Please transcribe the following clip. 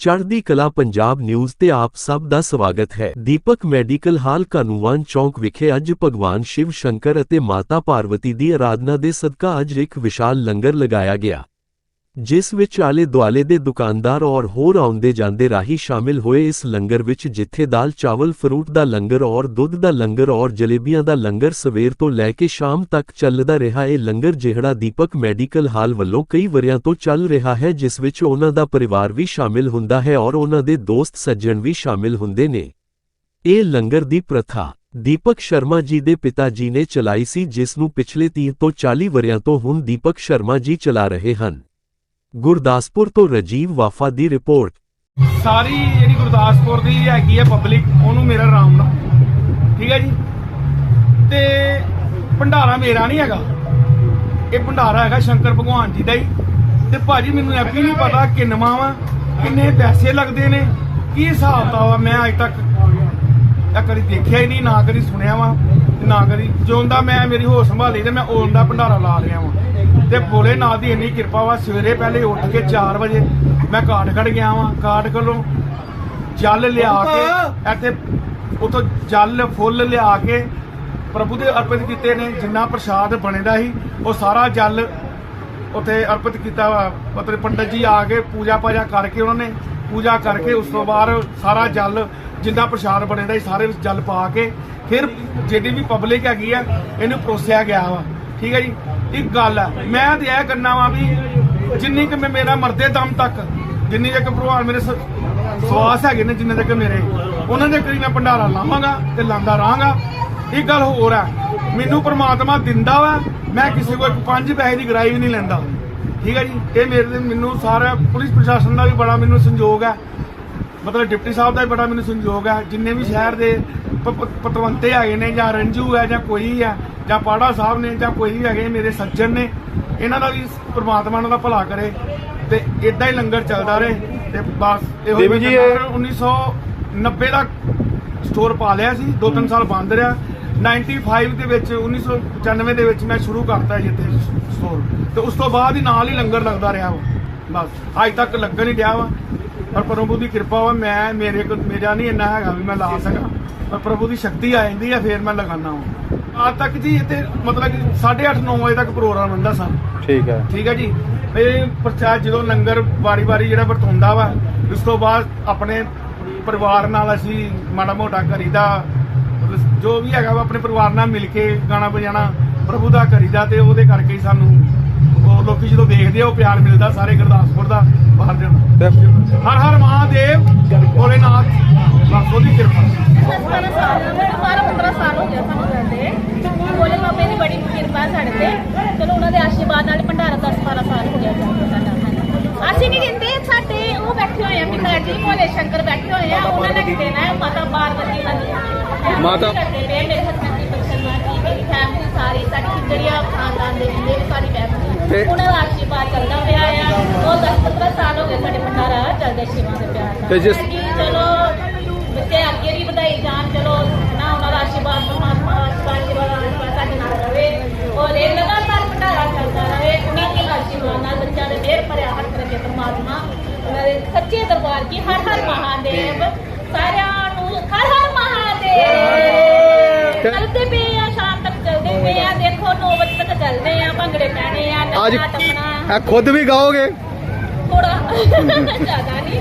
ਚੜ੍ਹਦੀ ਕਲਾ ਪੰਜਾਬ ਨਿਊਜ਼ ਤੇ ਆਪ ਸਭ ਦਾ ਸਵਾਗਤ ਹੈ। ਦੀਪਕ ਮੈਡੀਕਲ ਹਾਲ ਕਾਨੂੰਵਾਨ ਚੌਂਕ ਵਿਖੇ ਅੱਜ ਭਗਵਾਨ ਸ਼ਿਵ ਸ਼ੰਕਰ ਅਤੇ ਮਾਤਾ ਪਾਰਵਤੀ ਦੀ ਆਰਾਧਨਾ ਦੇ ਸਦਕਾ ਅੱਜ ਇੱਕ ਵਿਸ਼ਾਲ ਲੰਗਰ ਲਗਾਇਆ ਗਿਆ। ਜਿਸ ਵਿੱਚ ਆਲੇ ਦੁਆਲੇ ਦੇ ਦੁਕਾਨਦਾਰ ਔਰ ਹੋਰ ਆਉਂਦੇ ਜਾਂਦੇ ਰਾਹੀ ਸ਼ਾਮਿਲ ਹੋਏ ਇਸ ਲੰਗਰ ਵਿੱਚ ਜਿੱਥੇ ਦਾਲ, ਚਾਵਲ, ਫਰੂਟ ਦਾ ਲੰਗਰ ਔਰ ਦੁੱਧ ਦਾ ਲੰਗਰ ਔਰ ਜਲੇਬੀਆਂ ਦਾ ਲੰਗਰ ਸਵੇਰ ਤੋਂ ਲੈ ਕੇ ਸ਼ਾਮ ਤੱਕ ਚੱਲਦਾ ਰਿਹਾ। ਇਹ ਲੰਗਰ ਜਿਹੜਾ ਦੀਪਕ ਮੈਡੀਕਲ ਹਾਲ ਵੱਲੋਂ ਕਈ ਵਰਿਆਂ ਤੋਂ ਚੱਲ ਰਿਹਾ ਹੈ, ਜਿਸ ਵਿੱਚ ਉਹਨਾਂ ਦਾ ਪਰਿਵਾਰ ਵੀ ਸ਼ਾਮਿਲ ਹੁੰਦਾ ਹੈ ਔਰ ਉਹਨਾਂ ਦੇ ਦੋਸਤ ਸੱਜਣ ਵੀ ਸ਼ਾਮਿਲ ਹੁੰਦੇ ਨੇ। ਇਹ ਲੰਗਰ ਦੀ ਪ੍ਰਥਾ ਦੀਪਕ ਸ਼ਰਮਾ ਜੀ ਦੇ ਪਿਤਾ ਜੀ ਨੇ ਚਲਾਈ ਸੀ, ਜਿਸ ਨੂੰ ਪਿਛਲੇ 30 ਤੋਂ 40 ਵਰਿਆਂ ਤੋਂ ਹੁਣ ਦੀਪਕ ਸ਼ਰਮਾ ਜੀ ਚਲਾ ਰਹੇ ਹਨ। ਗੁਰਦਾਸਪੁਰ ਤੋਂ ਰਜੀਵ ਵਾਫਾ ਦੀ ਰਿਪੋਰਟ। ਸਾਰੀ ਜਿਹੜੀ ਗੁਰਦਾਸਪੁਰ ਦੀ ਹੈਗੀ ਹੈ ਪਬਲਿਕ, ਉਹਨੂੰ ਮੇਰਾ ਰਾਮ ਨਾਲ ਠੀਕ ਹੈ ਜੀ? ਤੇ ਭੰਡਾਰਾ ਮੇਰਾ ਨਹੀਂ ਹੈਗਾ। ਇਹ ਭੰਡਾਰਾ ਹੈਗਾ ਸ਼ੰਕਰ ਭਗਵਾਨ ਜੀ ਦਾ ਹੀ। ਤੇ ਭਾਜੀ, ਮੈਨੂੰ ਇਹ ਵੀ ਨਹੀਂ ਪਤਾ ਕਿੰਨਵਾਂ ਵਾ, ਕਿੰਨੇ ਪੈਸੇ ਲੱਗਦੇ ਨੇ, ਕੀ ਹਿਸਾਬ ਦਾ ਵਾ ਮੈਂ ਅਜੇ ਤੱਕ ਇਹ ਕਦੀ ਦੇਖਿਆ ਹੀ ਨਹੀਂ, ਨਾ ਕਦੀ ਸੁਣਿਆ ਵਾ ਨਾ ਕਦੀ ਜਿਉਂਦਾ ਮੈਂ ਮੇਰੀ ਹੋਸ਼ ਸੰਭਾਲੀ ਤੇ ਮੈਂ ਓਨ ਦਾ ਭੰਡਾਰਾ ਲਾ ਲਿਆ ਵਾਂ। ਤੇ ਭੋਲੇ ਨਾਥ ਦੀ ਇੰਨੀ ਕਿਰਪਾ ਵਾ ਸਵੇਰੇ ਪਹਿਲੇ ਉੱਠ ਕੇ 4 ਵਜੇ ਮੈਂ ਕਾਟ ਕੱਢ ਗਿਆ ਵਾਂ। ਕਾਟ ਕੋਲੋਂ ਜਲ ਲਿਆ ਕੇ ਇੱਥੇ ਉਥੋਂ ਜਲ ਫੁੱਲ ਲਿਆ ਕੇ ਪ੍ਰਭੂ ਦੇ ਅਰਪਿਤ ਕੀਤੇ ਨੇ ਜਿੰਨਾ ਪ੍ਰਸ਼ਾਦ ਬਣੇਦਾ ਸੀ ਉਹ ਸਾਰਾ ਜਲ ਉੱਥੇ ਅਰਪਿਤ ਕੀਤਾ। ਮਤਲਬ ਪੰਡਤ ਜੀ ਆ ਕੇ ਪੂਜਾ ਪਾਜਾ ਕਰਕੇ ਉਹਨਾਂ ਨੇ ਪੂਜਾ ਕਰਕੇ ਉਸ ਤੋਂ ਬਾਅਦ ਸਾਰਾ ਜਲ ਜਿੰਨਾ ਪ੍ਰਸ਼ਾਦ ਬਣੇਦਾ ਸੀ ਸਾਰੇ ਵਿੱਚ ਜਲ ਪਾ ਕੇ ਫਿਰ ਜਿਹੜੀ ਵੀ ਪਬਲਿਕ ਹੈਗੀ ਆ ਇਹਨੂੰ ਪਰੋਸਿਆ ਗਿਆ ਵਾ। ਠੀਕ ਹੈ ਜੀ? ਇੱਕ ਗੱਲ ਹੈ, ਮੈਂ ਤੇ ਇਹ ਕਰਨਾ ਵਾ ਵੀ ਜਿੰਨੀ ਕਿ ਮੈਂ ਮੇਰਾ ਮਰਦੇ ਦਮ ਤੱਕ, ਜਿੰਨੀ ਤੱਕ ਭਗਵਾਨ ਮੇਰੇ ਸਵਾਸ ਹੈਗੇ ਨੇ ਜਿੰਨੇ ਤੱਕ ਮੇਰੇ, ਉਹਨਾਂ ਦੇ ਕਰੀ ਮੈਂ ਭੰਡਾਰਾ ਲਾਵਾਂਗਾ ਤੇ ਲਾਂਦਾ ਰਹਾਂਗਾ। ਇੱਕ ਗੱਲ ਹੋਰ ਹੈ, ਮੈਨੂੰ ਪ੍ਰਮਾਤਮਾ ਦਿੰਦਾ ਵਾ, ਮੈਂ ਕਿਸੇ ਕੋਲ ਇੱਕ ਪੰਜ ਪੈਸੇ ਦੀ ਗਰਾਈ ਵੀ ਨਹੀਂ ਲੈਂਦਾ। ਠੀਕ ਹੈ ਜੀ? ਇਹ ਮੇਰੇ ਤੇ ਮੈਨੂੰ ਸਾਰਾ ਪੁਲਿਸ ਪ੍ਰਸ਼ਾਸਨ ਦਾ ਵੀ ਬੜਾ ਮੈਨੂੰ ਸੰਯੋਗ ਹੈ। ਮਤਲਬ ਡਿਪਟੀ ਸਾਹਿਬ ਦਾ ਵੀ ਬੜਾ ਮੈਨੂੰ ਸੰਯੋਗ ਹੈ, ਜਿੰਨੇ ਵੀ ਸ਼ਹਿਰ ਦੇ ਪਤਵੰਤੇ ਹੈਗੇ ਨੇ ਜਾਂ ਰੰਜੂ ਹੈ ਜਾਂ ਕੋਈ ਹੈ ਜਾਂ ਪਾੜਾ ਸਾਹਿਬ ਨੇ ਜਾਂ ਕੋਈ ਹੈਗੇ ਮੇਰੇ ਸੱਜਣ ਨੇ ਇਹਨਾਂ ਦਾ ਵੀ ਪ੍ਰਮਾਤਮਾ ਉਹਨਾਂ ਦਾ ਭਲਾ ਕਰੇ ਤੇ ਇਦਾਂ ਹੀ ਲੰਗਰ ਚੱਲਦਾ ਰਹੇ ਤੇ ਬਸ ਇਹੋ ਜੀ, ਮੈਂ ਇਹ- 1990 ਦਾ ਸਟੋਰ ਪਾ ਲਿਆ ਸੀ ਦੋ ਤਿੰਨ ਸਾਲ ਬੰਦ ਰਿਹਾ। 95 ਦੇ ਵਿੱਚ 1995 ਦੇ ਵਿੱਚ ਮੈਂ ਸ਼ੁਰੂ ਕਰਤਾ ਜੀ ਇੱਥੇ ਸਟੋਰ। ਤੇ ਉਸ ਤੋਂ ਬਾਅਦ ਹੀ ਨਾਲ ਹੀ ਲੰਗਰ ਲੱਗਦਾ ਰਿਹਾ ਵਾ। ਬਸ ਅੱਜ ਤੱਕ ਲੱਗਣ ਹੀ ਡਿਆ ਵਾ। ਪਰ ਪ੍ਰਭੂ ਦੀ ਕਿਰਪਾ ਵਾ ਮੈਂ ਮੇਰੇ ਕੋਲ ਮੇਰਾ ਨਹੀਂ ਇੰਨਾ ਹੈਗਾ ਵੀ ਮੈਂ ਲਾ ਸਕਾਂ। ਪਰ ਪ੍ਰਭੂ ਦੀ ਸ਼ਕਤੀ ਆ ਜਾਂਦੀ ਹੈ ਫੇਰ ਮੈਂ ਲਗਾਨਾ ਵਾ। ਅੱਜ ਤੱਕ ਜੀ ਇੱਥੇ ਮਤਲਬ ਕਿ 8:30 9 ਵਜੇ ਤੱਕ ਪ੍ਰੋਗਰਾਮ ਹੁੰਦਾ ਸਨ ਠੀਕ ਹੈ ਠੀਕ ਹੈ ਜੀ? ਇਹ ਪ੍ਰਚਾਰ ਜਦੋਂ ਲੰਗਰ ਵਾਰੀ-ਵਾਰੀ ਜਿਹੜਾ ਵਰਤਾਉਂਦਾ ਵਾ ਉਸ ਤੋਂ ਬਾਅਦ ਆਪਣੇ ਪਰਿਵਾਰ ਨਾਲ ਅਸੀਂ ਮਾੜਾ ਮੋਟਾ ਕਰੀਦਾ। ਜੋ ਵੀ ਹੈਗਾ ਵਾ ਆਪਣੇ ਪਰਿਵਾਰ ਨਾਲ ਮਿਲ ਕੇ ਗਾਣਾ ਵਜਾਣਾ ਪ੍ਰਭੂ ਦਾ ਕਰੀਦਾ ਤੇ ਉਹਦੇ ਕਰਕੇ ਹੀ ਸਾਨੂੰ ਉਹ ਲੋਕੀ ਜਦੋਂ ਦੇਖਦੇ ਆ ਉਹ ਪਿਆਰ ਮਿਲਦਾ ਸਾਰੇ ਗੁਰਦਾਸਪੁਰ ਦਾ ਬਾਹਰ ਦੇ ਨੂੰ। ਹਰ ਹਰ ਮਹਾਦੇਵ ਭੋਲੇਨਾਥ ਕਿਰਪਾ ਸਾਲ ਹੋ ਗਿਆ ਸਾਨੂੰ ਬਾਬੇ ਦੀ ਬੜੀ ਕਿਰਪਾ ਹੈ ਸਾਡੇ ਤੇ ਚਲੋ ਉਹਨਾਂ ਦੇ ਆਸ਼ੀਰਵਾਦ ਨਾਲ ਭੰਡਾਰਾ 10 12 ਸਾਲ ਹੋ ਗਿਆ ਚੱਲਦਾ ਸਾਡਾ ਅਸੀਂ ਨਹੀਂ ਸਾਡੇ ਉਹ ਬੈਠੇ ਹੋਏ ਆ ਪਿਤਾ ਜੀ ਭੋਲੇ ਸ਼ੰਕਰ ਬੈਠੇ ਹੋਏ ਆ ਉਹਨਾਂ ਨੇ ਦੇਣਾ ਹੈ ਮਾਤਾ ਪਾਰਵਤੀ ਦੀ ਮੇਰੇ ਹਸਬੰਦ ਦੀ ਦੀ ਮੇਰੀ ਫੈਮਿਲੀ ਸਾਰੀ ਸਾਡੀ ਖਿਚੜੀਆਂ ਖਾਨਦਾਨ ਦੇ ਤੇ- ਉਹਨਾਂ ਦਾ ਆਸ਼ੀਰਵਾਦ ਚੱਲਦਾ ਪਿਆ ਆ। ਉਹ 10 15 ਸਾਲ ਹੋ ਗਏ ਸਾਡੇ ਭੰਡਾਰਾ ਚੱਲਦੇ ਸ਼ਿਵਾਂ ਦੇ ਪਿਆਰ ਨਾਲ। ਤੇ ਜਿਸ- ਚਲੋ ਬੱਚੇ ਅੱਗੇ ਵੀ ਵਧਾਈ ਜਾਣ ਚਲੋ ਨਾ ਉਹਨਾਂ ਦਾ ਆਸ਼ੀਰਵਾਦ ਪਰਮਾਤਮਾ ਆਸ਼ੀਰਵਾਦ ਆਸ਼ੀਰਵਾਦ ਸਾਡੇ ਨਾਲ ਰਹੇ। ਔਰ ਇਹ ਲਗਾਤਾਰ ਭੰਡਾਰਾ ਚੱਲਦਾ ਰਹੇ ਉਹਨਾਂ ਦੇ ਆਸ਼ੀਰਵਾਦ ਨਾਲ ਬੱਚਿਆਂ ਦੇ ਮਿਹਰ ਭਰਿਆ ਹੱਥ ਰੱਖੇ ਪਰਮਾਤਮਾ। ਉਹਨਾਂ ਦੇ ਸੱਚੇ ਦਰਬਾਰ ਕੀ ਹਰ ਹਰ ਮਹਾਦੇਵ ਸਾਰਿਆਂ ਨੂੰ ਹਰ ਹਰ ਮਹਾਦੇਵ। ਚੱਲਦੇ ਪਏ ਆ ਸ਼ਾਮ ਤੱਕ ਚੱਲਦੇ ਪਏ ਆ ਦੇਖੋ 9 ਵਜੇ ਤੱਕ ਚੱਲਦੇ ਆ ਭੰਗੜੇ ਅੱਜ ਇਹ ਖੁਦ ਵੀ ਗਾਓਗੇ? ਥੋੜਾ ਜ਼ਿਆਦਾ ਨਹੀਂ